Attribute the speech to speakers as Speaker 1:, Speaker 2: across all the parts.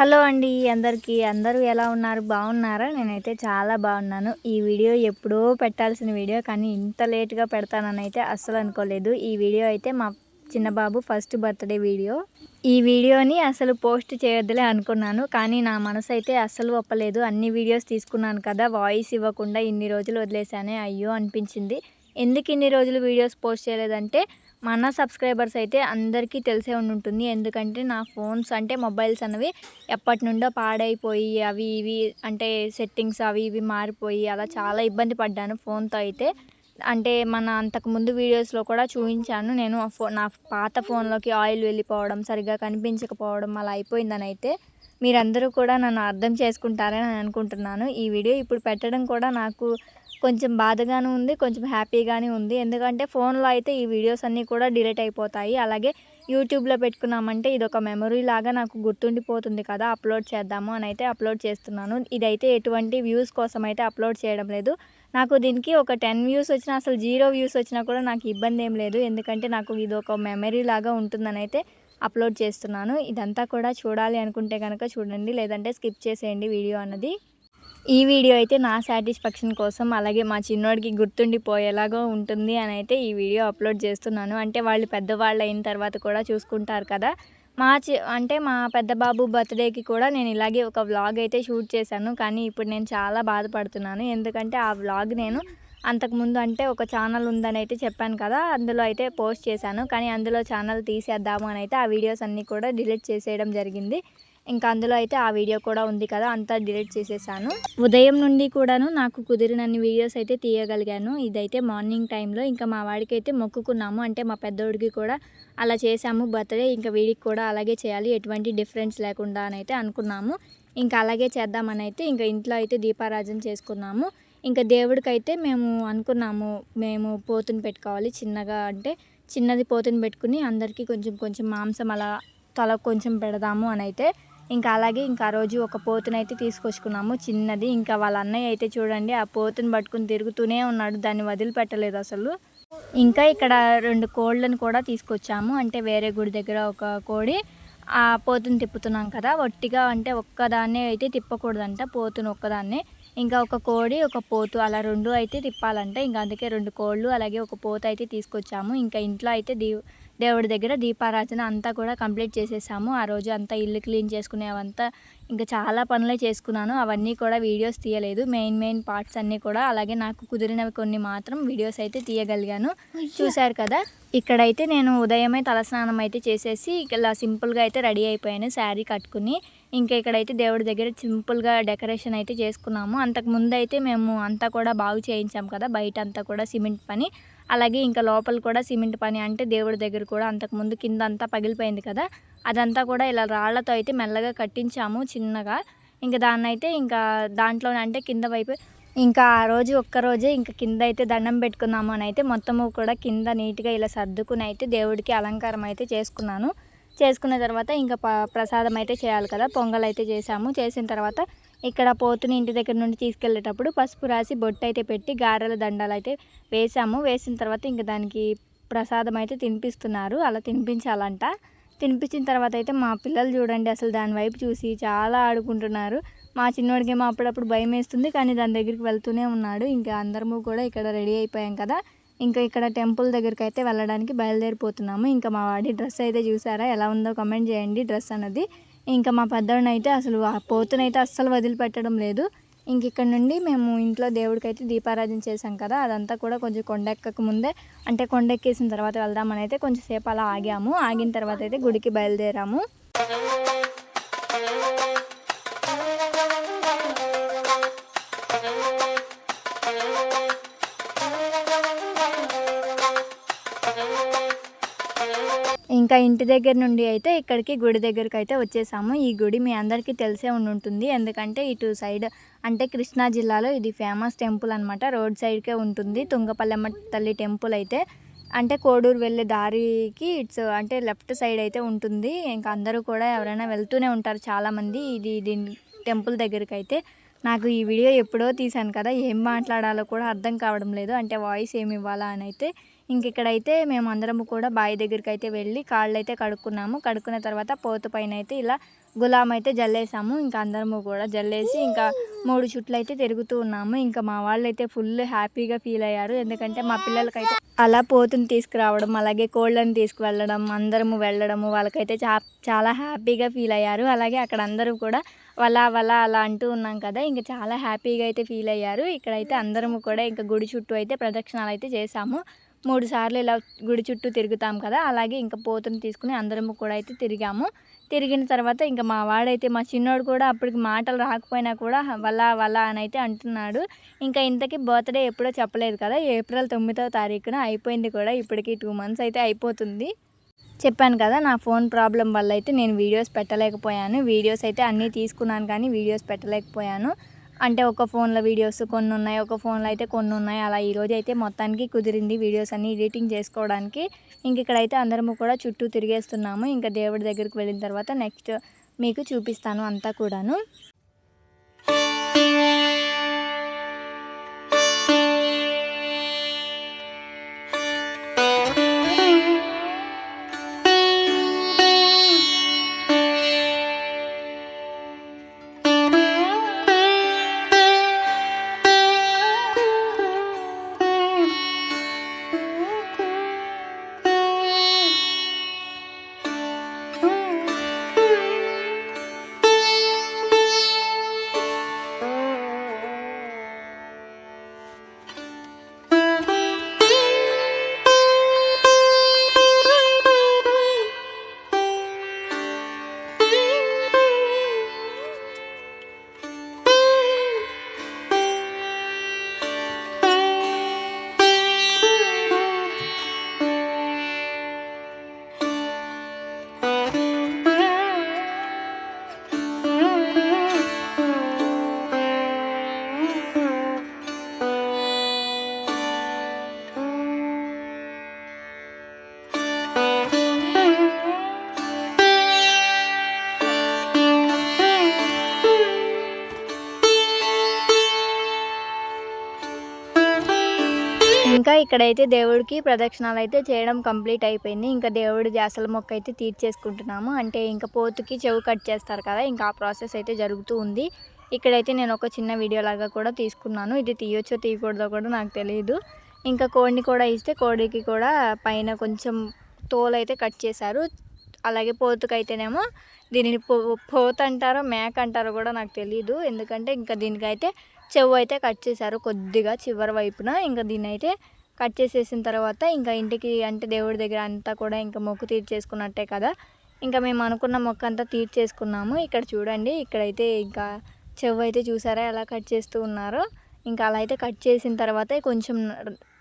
Speaker 1: Hello అండి అందరికీ. అందరూ ఎలా ఉన్నారు? బాగున్నారా? నేనైతే చాలా బాగున్నాను. ఈ వీడియో ఎప్పుడో పెట్టాల్సిన వీడియో కానీ ఇంత లేట్గా పెడతానని అయితే అస్సలు అనుకోలేదు. ఈ వీడియో అయితే మా చిన్నబాబు ఫస్ట్ బర్త్డే వీడియో. ఈ వీడియోని అసలు పోస్ట్ చేయొద్దులే అనుకున్నాను. కానీ నా మనసు అయితే అస్సలు ఒప్పలేదు. అన్ని వీడియోస్ తీసుకున్నాను కదా వాయిస్ ఇవ్వకుండా ఇన్ని రోజులు వదిలేసానే అయ్యో అనిపించింది. ఎందుకు ఇన్ని రోజులు వీడియోస్ పోస్ట్ చేయలేదంటే మన సబ్స్క్రైబర్స్ అయితే అందరికీ తెలిసే ఉండి ఉంటుంది ఎందుకంటే నా ఫోన్స్ అంటే మొబైల్స్ అనేవి ఎప్పటి నుండో పాడైపోయి అవి ఇవి అంటే సెట్టింగ్స్ అవి ఇవి మారిపోయి అలా చాలా ఇబ్బంది పడ్డాను ఫోన్తో అయితే. అంటే మన అంతకుముందు వీడియోస్లో కూడా చూపించాను. నేను ఆ ఫో నా పాత ఫోన్లోకి ఆయిల్ వెళ్ళిపోవడం సరిగ్గా కనిపించకపోవడం అలా అయిపోయిందని అయితే మీరందరూ కూడా నన్ను అర్థం చేసుకుంటారని నేను అనుకుంటున్నాను. ఈ వీడియో ఇప్పుడు పెట్టడం కూడా నాకు కొంచెం బాధగానే ఉంది కొంచెం హ్యాపీగానే ఉంది. ఎందుకంటే ఫోన్లో అయితే ఈ వీడియోస్ అన్నీ కూడా డిలీట్ అయిపోతాయి. అలాగే యూట్యూబ్లో పెట్టుకున్నామంటే ఇది ఒక మెమరీ లాగా నాకు గుర్తుండిపోతుంది కదా అప్లోడ్ చేద్దాము అని అయితే అప్లోడ్ చేస్తున్నాను. ఇదైతే ఎటువంటి వ్యూస్ కోసం అయితే అప్లోడ్ చేయడం లేదు. నాకు దీనికి ఒక టెన్ వ్యూస్ వచ్చినా అసలు జీరో వ్యూస్ వచ్చినా కూడా నాకు ఇబ్బంది ఏం లేదు. ఎందుకంటే నాకు ఇది ఒక మెమరీ లాగా ఉంటుందని అయితే అప్లోడ్ చేస్తున్నాను. ఇదంతా కూడా చూడాలి అనుకుంటే కనుక చూడండి లేదంటే స్కిప్ చేసేయండి వీడియో అన్నది. ఈ వీడియో అయితే నా సాటిస్ఫాక్షన్ కోసం అలాగే మా చిన్నోడికి గుర్తుండిపోయేలాగా ఉంటుంది అని అయితే ఈ వీడియో అప్లోడ్ చేస్తున్నాను. అంటే వాళ్ళు పెద్దవాళ్ళు అయిన తర్వాత కూడా చూసుకుంటారు కదా. మా చి అంటే మా పెద్ద బాబు బర్త్డేకి కూడా నేను ఇలాగే ఒక వ్లాగ్ అయితే షూట్ చేశాను. కానీ ఇప్పుడు నేను చాలా బాధపడుతున్నాను. ఎందుకంటే ఆ వ్లాగ్ నేను అంతకుముందు అంటే ఒక ఛానల్ ఉందని అయితే చెప్పాను కదా. అందులో అయితే పోస్ట్ చేశాను. కానీ అందులో ఛానల్ తీసేద్దాము అని అయితే ఆ వీడియోస్ అన్నీ కూడా డిలీట్ చేసేయడం జరిగింది. ఇంకా అందులో అయితే ఆ వీడియో కూడా ఉంది కదా అంతా డిలీట్ చేసేసాను. ఉదయం నుండి కూడాను నాకు కుదిరినన్ని వీడియోస్ అయితే తీయగలిగాను. ఇదైతే మార్నింగ్ టైంలో ఇంకా మా వాడికి అయితే మొక్కుకున్నాము. అంటే మా పెద్దోడికి కూడా అలా చేసాము బర్త్డే ఇంకా వీడికి కూడా అలాగే చేయాలి ఎటువంటి డిఫరెన్స్ లేకుండా అని అయితే అనుకున్నాము. ఇంకా అలాగే చేద్దామని అయితే ఇంకా ఇంట్లో అయితే దీపారాజన చేసుకున్నాము. ఇంకా దేవుడికైతే మేము అనుకున్నాము మేము పోతుని పెట్టుకోవాలి చిన్నగా అంటే చిన్నది పోతుని పెట్టుకుని అందరికీ కొంచెం కొంచెం మాంసం అలా తల కొంచెం పెడదాము అని అయితే ఇంకా అలాగే ఇంకా ఆ రోజు ఒక పోతునైతే తీసుకొచ్చుకున్నాము. చిన్నది. ఇంకా వాళ్ళ అన్నయ్య అయితే చూడండి ఆ పోతుని పట్టుకుని తిరుగుతూనే ఉన్నాడు. దాన్ని వదిలిపెట్టలేదు అసలు. ఇంకా ఇక్కడ రెండు కోళ్ళను కూడా తీసుకొచ్చాము. అంటే వేరే గుడి దగ్గర ఒక కోడి ఆ పోతుని తిప్పుతున్నాం కదా. ఒట్టిగా అంటే ఒక్కదాన్నే అయితే తిప్పకూడదంట. పోతును ఒక్కదాన్నే. ఇంకా ఒక కోడి ఒక పోతు అలా రెండు అయితే తిప్పాలంట. ఇంకా అందుకే రెండు కోళ్ళు అలాగే ఒక పోతు అయితే తీసుకొచ్చాము. ఇంకా ఇంట్లో అయితే దీ దేవుడి దగ్గర దీపారాధన అంతా కూడా కంప్లీట్ చేసేసాము. ఆ రోజు అంతా ఇల్లు క్లీన్ చేసుకునేవంతా ఇంకా చాలా పనులే చేసుకున్నాను. అవన్నీ కూడా వీడియోస్ తీయలేదు. మెయిన్ మెయిన్ పార్ట్స్ అన్నీ కూడా అలాగే నాకు కుదిరినవి కొన్ని మాత్రం వీడియోస్ అయితే తీయగలిగాను. చూశారు కదా? ఇక్కడైతే నేను ఉదయమే తలస్నానం అయితే చేసేసి ఇలా సింపుల్గా అయితే రెడీ అయిపోయాను శారీ కట్టుకుని. ఇంకా ఇక్కడైతే దేవుడి దగ్గర సింపుల్గా డెకరేషన్ అయితే చేసుకున్నాము. అంతకు ముందు అయితే మేము అంతా కూడా బాగు చేయించాం కదా? బయట అంతా కూడా సిమెంట్ పని. అలాగే ఇంకా లోపల కూడా సిమెంట్ పని అంటే దేవుడి దగ్గర కూడా అంతకుముందు కింద అంతా పగిలిపోయింది కదా అదంతా కూడా ఇలా రాళ్ళతో అయితే మెల్లగా కట్టించాము చిన్నగా. ఇంకా దాన్ని అయితే ఇంకా దాంట్లోనే అంటే కింద వైపు ఇంకా ఆ రోజు ఒక్కరోజే ఇంకా కింద అయితే దండం పెట్టుకున్నాము అని అయితే మొత్తము కూడా కింద నీట్గా ఇలా సర్దుకుని అయితే దేవుడికి అలంకారం అయితే చేసుకున్నాను. చేసుకున్న తర్వాత ఇంకా ప్రసాదం అయితే చేయాలి కదా పొంగల్ అయితే చేసాము చేసిన తర్వాత ఇక్కడ పోతుని ఇంటి దగ్గర నుండి తీసుకెళ్ళేటప్పుడు పసుపు రాసి బొట్టు అయితే పెట్టి గారెల దండాలు అయితే వేసాము వేసిన తర్వాత ఇంకా దానికి ప్రసాదం అయితే తినిపిస్తున్నారు. అలా తినిపించాలంట. తినిపించిన తర్వాత అయితే మా పిల్లలు చూడండి అసలు దాని వైపు చూసి చాలా ఆడుకుంటున్నారు. మా చిన్నోడికేమో అప్పుడప్పుడు భయం వేస్తుంది కానీ దాని దగ్గరికి వెళ్తూనే ఉన్నాడు. ఇంకా అందరము కూడా ఇక్కడ రెడీ అయిపోయాం కదా. ఇంకా ఇక్కడ టెంపుల్ దగ్గరికి అయితే వెళ్ళడానికి బయలుదేరిపోతున్నాము. ఇంకా మా వాడి డ్రెస్ అయితే చూసారా? ఎలా ఉందో కమెంట్ చేయండి డ్రెస్ అన్నది ఇంకా మా పెద్దవాడినైతే అసలు ఆ పోతునైతే అస్సలు వదిలిపెట్టడం లేదు. ఇంక ఇక్కడ నుండి మేము ఇంట్లో దేవుడికైతే దీపారాధన చేసాం కదా అదంతా కూడా కొంచెం కొండెక్కక ముందే అంటే కొండెక్కేసిన తర్వాత వెళ్దామని అయితే కొంచెం సేపు అలా ఆగాము. ఆగిన తర్వాత అయితే గుడికి బయలుదేరాము. ఇంకా ఇంటి దగ్గర నుండి అయితే ఇక్కడికి గుడి దగ్గరికి అయితే వచ్చేసాము. ఈ గుడి మీ అందరికీ తెలిసే ఉండి ఉంటుంది ఎందుకంటే ఇటు సైడ్ అంటే కృష్ణా జిల్లాలో ఇది ఫేమస్ టెంపుల్ అనమాట రోడ్ సైడ్కే ఉంటుంది. తుంగపల్లెమ్మ తల్లి టెంపుల్ అయితే. అంటే కోడూరు వెళ్ళే దారికి ఇట్స్ అంటే లెఫ్ట్ సైడ్ అయితే ఉంటుంది. ఇంకా అందరూ కూడా ఎవరైనా వెళ్తూనే ఉంటారు చాలామంది. ఇది దీని టెంపుల్ దగ్గరికి అయితే. నాకు ఈ వీడియో ఎప్పుడో తీశాను కదా. ఏం మాట్లాడాలో కూడా అర్థం కావడం లేదు. అంటే వాయిస్ ఏమి ఇవ్వాలా అని అయితే. ఇంక ఇక్కడైతే మేము అందరము కూడా బావి దగ్గరికి అయితే వెళ్ళి కాళ్ళు అయితే కడుక్కున్నాము. కడుక్కున్న తర్వాత పోత పైన అయితే ఇలా గులాం అయితే జల్లేసాము. ఇంకా అందరము కూడా జల్లేసి ఇంకా మూడు చుట్లు అయితే తిరుగుతూ ఉన్నాము. ఇంకా మా వాళ్ళు అయితే ఫుల్ హ్యాపీగా ఫీల్ అయ్యారు. ఎందుకంటే మా పిల్లలకైతే అలా పోతుని తీసుకురావడం అలాగే కోళ్ళని తీసుకువెళ్ళడం అందరము వెళ్ళడము వాళ్ళకైతే చా చాలా హ్యాపీగా ఫీల్ అయ్యారు. అలాగే అక్కడ అందరూ కూడా వల వల అలా అంటూ ఉన్నాం కదా ఇంకా చాలా హ్యాపీగా అయితే ఫీల్ అయ్యారు. ఇక్కడైతే అందరము కూడా ఇంకా గుడి చుట్టూ అయితే ప్రదక్షిణాలు అయితే చేసాము. మూడు సార్లు ఇలా గుడి చుట్టూ తిరుగుతాం కదా అలాగే ఇంకా పోతుని తీసుకుని అందరము కూడా అయితే తిరిగాము. తిరిగిన తర్వాత ఇంకా మా వాడైతే మా చిన్నోడు కూడా అప్పటికి మాటలు రాకపోయినా కూడా వల్ల వల్ల అని అయితే అంటున్నాడు. ఇంకా ఇంతకీ బర్త్డే ఎప్పుడో చెప్పలేదు కదా ఏప్రిల్ తొమ్మిదవ తారీఖున అయిపోయింది కూడా ఇప్పటికి టూ మంత్స్ అయితే అయిపోతుంది. చెప్పాను కదా నా ఫోన్ ప్రాబ్లం వల్ల అయితే నేను వీడియోస్ పెట్టలేకపోయాను. వీడియోస్ అయితే అన్నీ తీసుకున్నాను కానీ వీడియోస్ పెట్టలేకపోయాను. అంటే ఒక ఫోన్లో వీడియోస్ కొన్ని ఉన్నాయి ఒక ఫోన్లో అయితే కొన్ని ఉన్నాయి అలా ఈరోజు అయితే మొత్తానికి కుదిరింది వీడియోస్ అన్నీ ఎడిటింగ్ చేసుకోవడానికి. ఇంక ఇక్కడైతే అందరము కూడా చుట్టూ తిరిగేస్తున్నాము. ఇంకా దేవుడి దగ్గరికి వెళ్ళిన తర్వాత నెక్స్ట్ మీకు చూపిస్తాను అంతా కూడాను. ఇంకా ఇక్కడైతే దేవుడికి ప్రదక్షిణాలు అయితే చేయడం కంప్లీట్ అయిపోయింది. ఇంకా దేవుడి జాసల మొక్క అయితే తీర్చేసుకుంటున్నాము. అంటే ఇంకా పోతుకి చెవు కట్ చేస్తారు కదా ఇంకా ఆ ప్రాసెస్ అయితే జరుగుతూ ఉంది. ఇక్కడైతే నేను ఒక చిన్న వీడియో లాగా కూడా తీసుకున్నాను. ఇది తీయొచ్చో తీయకూడదో కూడా నాకు తెలియదు ఇంకా కోడిని కూడా ఇస్తే కోడికి కూడా పైన కొంచెం తోలు అయితే కట్ చేశారు. అలాగే పోతుకైతేనేమో దీనిని పో పోత అంటారో మేక అంటారో కూడా నాకు తెలియదు ఎందుకంటే ఇంకా దీనికైతే చెవు అయితే కట్ చేశారు కొద్దిగా చివరి వైపున. ఇంకా దీన్ని అయితే కట్ చేసేసిన తర్వాత ఇంకా ఇంటికి అంటే దేవుడి దగ్గర అంతా కూడా ఇంకా మొక్కు తీర్చేసుకున్నట్టే కదా. ఇంకా మేము అనుకున్న మొక్క అంతా తీర్చేసుకున్నాము. ఇక్కడ చూడండి ఇక్కడైతే ఇంకా చెవు అయితే చూసారా ఎలా కట్ చేస్తూ ఉన్నారో. ఇంకా అలా అయితే కట్ చేసిన తర్వాత కొంచెం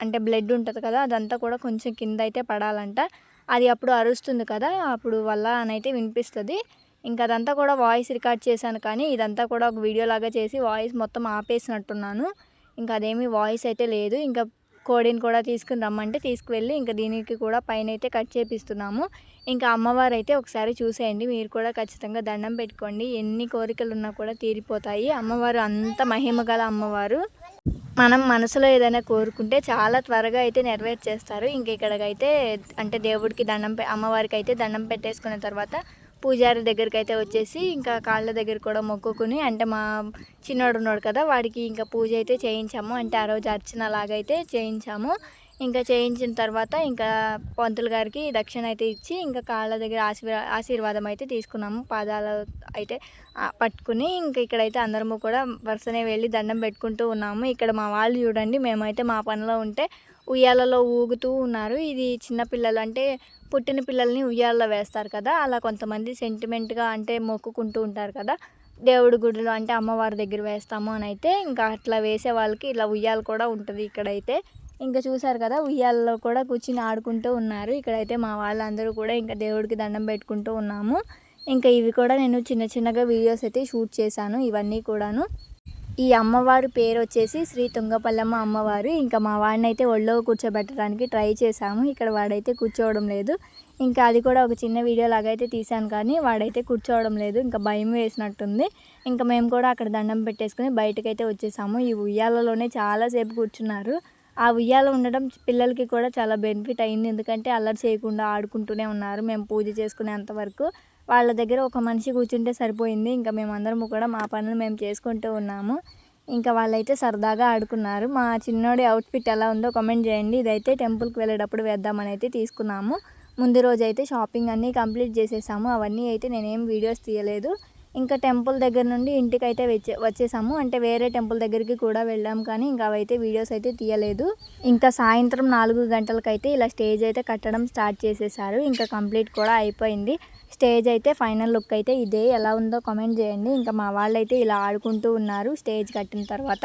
Speaker 1: అంటే బ్లడ్ ఉంటుంది కదా అదంతా కూడా కొంచెం కింద అయితే పడాలంట. అది అప్పుడు అరుస్తుంది కదా అప్పుడు వల్ల అని అయితే వినిపిస్తుంది. ఇంకా అదంతా కూడా వాయిస్ రికార్డ్ చేశాను కానీ ఇదంతా కూడా ఒక వీడియో లాగా చేసి వాయిస్ మొత్తం ఆపేసినట్టున్నాను. ఇంకా అదేమి వాయిస్ అయితే లేదు. ఇంకా కోడిని కూడా తీసుకుని రమ్మంటే తీసుకువెళ్ళి ఇంకా దీనికి కూడా పైన అయితే కట్ చేపిస్తున్నాము. ఇంకా అమ్మవారు అయితే ఒకసారి చూసేయండి. మీరు కూడా ఖచ్చితంగా దండం పెట్టుకోండి. ఎన్ని కోరికలు ఉన్నా కూడా తీరిపోతాయి. అమ్మవారు అంత మహిమ గల అమ్మవారు. మనం మనసులో ఏదైనా కోరుకుంటే చాలా త్వరగా అయితే నెరవేర్చేస్తారు. ఇంక ఇక్కడికైతే అంటే దేవుడికి దండం అమ్మవారికి అయితే దండం పెట్టేసుకున్న తర్వాత పూజారి దగ్గరికి అయితే వచ్చేసి ఇంకా కాళ్ళ దగ్గర కూడా మొక్కుకుని అంటే మా చిన్నోడు ఉన్నాడు కదా వాడికి ఇంకా పూజ అయితే చేయించాము. అంటే ఆ రోజు అర్చన లాగైతే చేయించాము. ఇంకా చేయించిన తర్వాత ఇంకా పంతులు గారికి దక్షిణ అయితే ఇచ్చి ఇంకా కాళ్ళ దగ్గర ఆశీర్వా ఆశీర్వాదం అయితే తీసుకున్నాము. పాదాలు అయితే పట్టుకుని ఇంకా ఇక్కడైతే అందరము కూడా వరుసనే వెళ్ళి దండం పెట్టుకుంటూ ఉన్నాము. ఇక్కడ మా వాళ్ళు చూడండి మేమైతే మా పనిలో ఉంటే ఉయ్యాలలో ఊగుతూ ఉన్నారు. ఇది చిన్నపిల్లలు అంటే పుట్టిన పిల్లల్ని ఉయ్యాలలో వేస్తారు కదా అలా కొంతమంది సెంటిమెంట్గా అంటే మొక్కుకుంటూ ఉంటారు కదా దేవుడి గుడిలో అంటే అమ్మవారి దగ్గర వేస్తాము అని అయితే ఇంకా అట్లా వేసే వాళ్ళకి ఇలా ఉయ్యాలు కూడా ఉంటుంది ఇక్కడైతే. ఇంకా చూసారు కదా ఉయ్యాలలో కూడా కూర్చుని ఆడుకుంటూ ఉన్నారు. ఇక్కడైతే మా వాళ్ళందరూ కూడా ఇంకా దేవుడికి దండం పెట్టుకుంటూ ఉన్నాము. ఇంకా ఇవి కూడా నేను చిన్న చిన్నగా వీడియోస్ అయితే షూట్ చేశాను ఇవన్నీ కూడాను. ఈ అమ్మవారి పేరు వచ్చేసి శ్రీ తుంగపల్లమ్మ అమ్మవారు. ఇంకా మా వాడిని అయితే ఒళ్ళో కూర్చోబెట్టడానికి ట్రై చేశాము. ఇక్కడ వాడైతే కూర్చోవడం లేదు. ఇంకా అది కూడా ఒక చిన్న వీడియో లాగా అయితే తీశాను కానీ వాడైతే కూర్చోవడం లేదు. ఇంకా భయం వేసినట్టుంది. ఇంకా మేము కూడా అక్కడ దండం పెట్టేసుకుని బయటకైతే వచ్చేసాము. ఈ ఉయ్యాలలోనే చాలాసేపు కూర్చున్నారు. ఆ ఉయ్యాల ఉండడం పిల్లలకి కూడా చాలా బెనిఫిట్ అయింది. ఎందుకంటే అల్లరి చేయకుండా ఆడుకుంటూనే ఉన్నారు. మేము పూజ చేసుకునేంత వరకు వాళ్ళ దగ్గర ఒక మనిషి కూర్చుంటే సరిపోయింది. ఇంకా మేమందరము కూడా మా పనులు మేము చేసుకుంటూ ఉన్నాము. ఇంకా వాళ్ళైతే సరదాగా ఆడుకున్నారు. మా చిన్నోడి అవుట్ఫిట్ ఎలా ఉందో కమెంట్ చేయండి. ఇదైతే టెంపుల్కి వెళ్ళేటప్పుడు వేద్దామని అయితే తీసుకున్నాము. ముందు రోజు అయితే షాపింగ్ అన్నీ కంప్లీట్ చేసేసాము. అవన్నీ అయితే నేనేం వీడియోస్ తీయలేదు. ఇంకా టెంపుల్ దగ్గర నుండి ఇంటికి అయితే వచ్చే వచ్చేసాము. అంటే వేరే టెంపుల్ దగ్గరికి కూడా వెళ్ళాం కానీ ఇంకా అవైతే వీడియోస్ అయితే తీయలేదు. ఇంకా సాయంత్రం నాలుగు గంటలకైతే ఇలా స్టేజ్ అయితే కట్టడం స్టార్ట్ చేసేసారు. ఇంకా కంప్లీట్ కూడా అయిపోయింది. స్టేజ్ అయితే ఫైనల్ లుక్ అయితే ఇదే. ఎలా ఉందో కామెంట్ చేయండి. ఇంకా మా వాళ్ళైతే ఇలా ఆడుకుంటూ ఉన్నారు స్టేజ్ కట్టిన తర్వాత.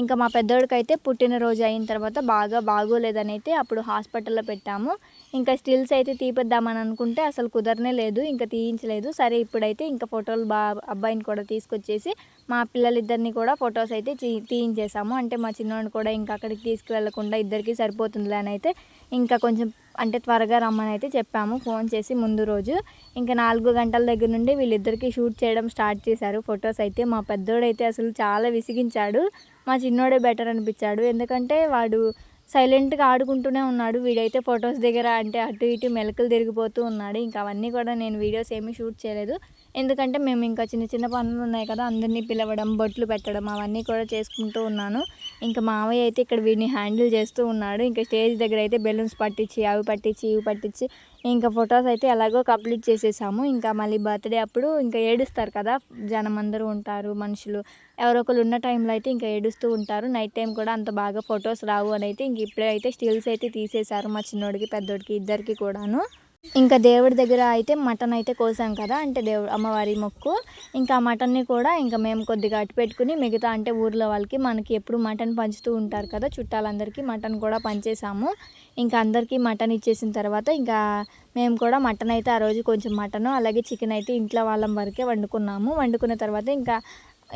Speaker 1: ఇంకా మా పెద్దోడికైతే పుట్టినరోజు అయిన తర్వాత బాగా బాగోలేదని అయితే అప్పుడు హాస్పిటల్లో పెట్టాము. ఇంకా స్టిల్స్ అయితే తీపిద్దామని అనుకుంటే అసలు కుదరనే లేదు ఇంకా తీయించలేదు. సరే ఇప్పుడైతే ఇంకా ఫోటోలు బా అబ్బాయిని కూడా తీసుకొచ్చేసి మా పిల్లలిద్దరిని కూడా ఫొటోస్ అయితే తీ- తీయించేసాము. అంటే మా చిన్నోడిని కూడా ఇంకా అక్కడికి తీసుకువెళ్ళకుండా ఇద్దరికి సరిపోతుందిలే అని అయితే ఇంకా కొంచెం అంటే త్వరగా రమ్మని అయితే చెప్పాము. ఫోన్ చేసి ముందు రోజు ఇంకా నాలుగు గంటల దగ్గర నుండి వీళ్ళిద్దరికి షూట్ చేయడం స్టార్ట్ చేశారు. ఫొటోస్ అయితే మా పెద్దోడైతే అసలు చాలా విసిగించాడు. మా చిన్నోడే బెటర్ అనిపించాడు. ఎందుకంటే వాడు సైలెంట్గా ఆడుకుంటూనే ఉన్నాడు. వీడైతే ఫొటోస్ దగ్గర అంటే అటు ఇటు మెలకలు తిరిగిపోతూ ఉన్నాడు. ఇంకా అవన్నీ కూడా నేను వీడియోస్ ఏమీ షూట్ చేయలేదు. ఎందుకంటే మేము ఇంకా చిన్న చిన్న పనులు ఉన్నాయి కదా అందరినీ పిలవడం బొట్లు పెట్టడం అవన్నీ కూడా చేసుకుంటూ ఉన్నాను. ఇంకా మావయ్య అయితే ఇక్కడ వీడిని హ్యాండిల్ చేస్తూ ఉన్నాడు. ఇంకా స్టేజ్ దగ్గర అయితే బెలూన్స్ పట్టించి అవి పట్టించి ఇవి పట్టించి ఇంకా ఫొటోస్ అయితే ఎలాగో కంప్లీట్ చేసేసాము. ఇంకా మళ్ళీ బర్త్డే అప్పుడు ఇంకా ఏడుస్తారు కదా జనం అందరూ ఉంటారు మనుషులు. ఎవరో ఒకరు ఉన్న టైంలో అయితే ఇంకా ఏడుస్తూ ఉంటారు. నైట్ టైం కూడా అంత బాగా ఫొటోస్ రావు అని అయితే ఇంక ఇప్పుడే అయితే స్టిల్స్ అయితే తీసేశారు మా చిన్నోడికి పెద్దోడికి ఇద్దరికి కూడాను. ఇంకా దేవుడి దగ్గర అయితే మటన్ అయితే కోసాం కదా అంటే దేవుడు అమ్మవారి మొక్కు. ఇంకా మటన్ని కూడా ఇంకా మేము కొద్దిగా అటు పెట్టుకుని మిగతా అంటే ఊర్లో వాళ్ళకి మనకి ఎప్పుడు మటన్ పంచుతూ ఉంటారు కదా చుట్టాలందరికీ మటన్ కూడా పంచేసాము. ఇంకా అందరికీ మటన్ ఇచ్చేసిన తర్వాత ఇంకా మేము కూడా మటన్ అయితే ఆ రోజు కొంచెం మటను అలాగే చికెన్ అయితే ఇంట్లో వాళ్ళం వరకే వండుకున్నాము. వండుకున్న తర్వాత ఇంకా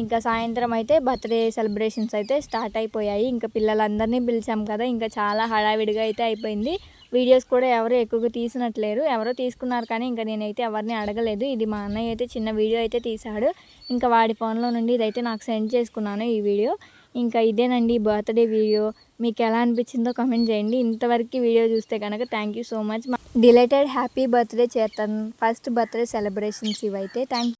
Speaker 1: ఇంకా సాయంత్రం అయితే బర్త్డే సెలబ్రేషన్స్ అయితే స్టార్ట్ అయిపోయాయి. ఇంకా పిల్లలందరినీ పిలిచాం కదా ఇంకా చాలా హడావిడిగా అయితే అయిపోయింది. వీడియోస్ కూడా ఎవరు ఎక్కువగా తీసినట్లేరు. ఎవరో తీసుకున్నారు కానీ ఇంకా నేనైతే ఎవరిని అడగలేదు. ఇది మా అన్నయ్య అయితే చిన్న వీడియో అయితే తీశాడు. ఇంకా వాడి ఫోన్లో నుండి ఇదైతే నాకు సెండ్ చేసుకున్నాను ఈ వీడియో. ఇంకా ఇదేనండి బర్త్డే వీడియో. మీకు ఎలా అనిపించిందో కామెంట్ చేయండి. ఇంతవరకు వీడియో చూస్తే కనుక thank you so much. Belated happy birthday చేస్తాను ఫస్ట్ బర్త్డే సెలబ్రేషన్స్ ఇవైతే. థ్యాంక్